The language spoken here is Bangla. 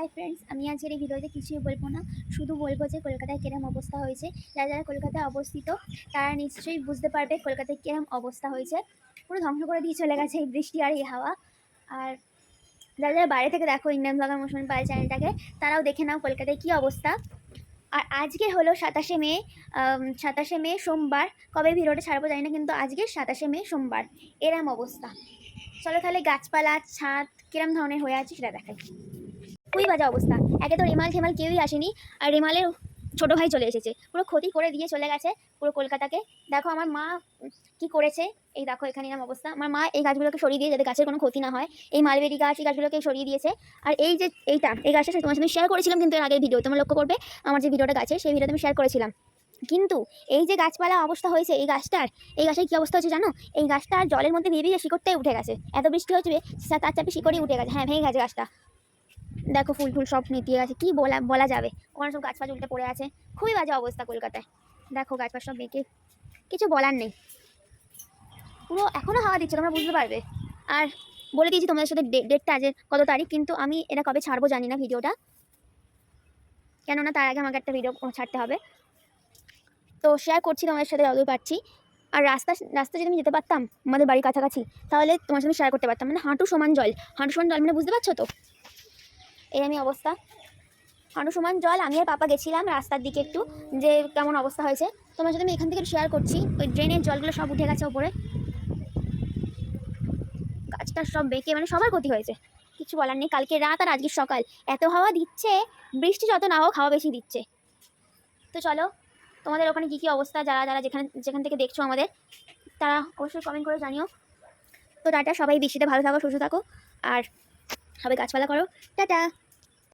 হাই ফ্রেন্ডস আমি আজকের এই ভিডিওতে কিছুই বলব না। শুধু বলব যে কলকাতায় কিরম অবস্থা হয়েছে। যারা যারা কলকাতায় অবস্থিত, তারা নিশ্চয়ই বুঝতে পারবে কলকাতায় কিরম অবস্থা হয়েছে। পুরো ধ্বংস করে দিয়ে চলে গেছে এই বৃষ্টি আর এই হাওয়া। আর যারা যারা বাইরে থেকে দেখো, ইন্ডিয়ান ব্লগার মুসলমান পাল চ্যানেলটাকে, তারাও দেখে নাও কলকাতায় কী অবস্থা। আর আজকে হলো সাতাশে মে সাতাশে মে সোমবার। কবে ভিডিওটা ছাড়বো জানি না, কিন্তু আজকে সাতাশে মে সোমবার। এরম অবস্থা। চলো তাহলে গাছপালা, ছাদ, কিরম ধরনের হয়ে আছে সেটা দেখাই। খুবই বাজে অবস্থা। একে তো রেমাল ঠেমাল কেউই আসেনি, আর রেমালের ছোটো ভাই চলে এসেছে। পুরো ক্ষতি করে দিয়ে চলে গেছে পুরো কলকাতাকে। দেখো আমার মা কি করেছে, এই দেখো এখানে এরকম অবস্থা। আমার মা এই গাছগুলোকে সরিয়ে দিয়ে যাতে গাছের কোনো ক্ষতি না হয়, এই মালবেরি গাছ এই গাছগুলোকে সরিয়ে দিয়েছে। আর এই যে এইটা, এই গাছটা তোমার সাথে শেয়ার করেছিলাম কিন্তু এর আগের ভিডিও তোমার লক্ষ্য করবে আমার যে ভিডিওটা গাছে, সেই ভিডিওটা আমি শেয়ার করেছিলাম। কিন্তু এই যে গাছপালা অবস্থা হয়েছে, এই গাছটার, এই গাছের কী অবস্থা হচ্ছে জানো? এই গাছটার জলের মধ্যে ভেবে শিকড়টাই উঠে গেছে। এত বৃষ্টি হচ্ছে তার চাপে শিকড়ই উঠে গেছে। হ্যাঁ ভেঙে গেছে গাছটা। দেখো ফুল ফুল সব নেতিয়ে গেছে। কী বলা বলা যাবে? ওখানে সব গাছপালা উল্টে পড়ে আছে। খুবই বাজে অবস্থা কলকাতায়। দেখো গাছপালা সব বেঁকে। কিছু বলার নেই। পুরো এখনও হাওয়া দিচ্ছে, তোমরা বুঝতে পারবে। আর বলে দিয়েছি তোমাদের সাথে ডেটটা আজ কত তারিখ, কিন্তু আমি এটা কবে ছাড়বো জানি না ভিডিওটা। কেননা তার আগে আমাকে একটা ভিডিও ছাড়তে হবে। তো শেয়ার করছি তোমাদের সাথে, যতদূর পারছি। আর রাস্তা রাস্তা যদি আমি যেতে পারতাম, আমাদের বাড়ির কাছাকাছি, তাহলে তোমার সাথে শেয়ার করতে পারতাম। মানে হাঁটু সমান জল। হাঁটু সমান জল মানে বুঝতে পারছ তো? আমি অবস্থা। হাঁটু সমান জল, আমি আর পাপা গেছিলাম রাস্তার দিকে একটু, যে কেমন অবস্থা হয়েছে। তোমার সাথে আমি এখান থেকে শেয়ার করছি, ওই ড্রেনের জলগুলো সব উঠে গেছে ওপরে। গাছটা সব বেঁকে মানে সবার ক্ষতি হয়েছে। কিছু বলার নেই, কালকে রাত আর আজকে সকাল। এত হাওয়া দিচ্ছে, বৃষ্টি যত না হোক, হাওয়া বেশি দিচ্ছে। তো চলো, তোমাদের ওখানে কী কী অবস্থা? যারা যারা যেখানে, যেখান থেকে দেখছ আমাদের, তারা অবশ্যই কমেন্ট করে জানিও। তো টাটা, সবাই, বৃষ্টিতে ভালো থাকো, সুস্থ থাকো। আর সবাই গাছপালা করো। টাটা।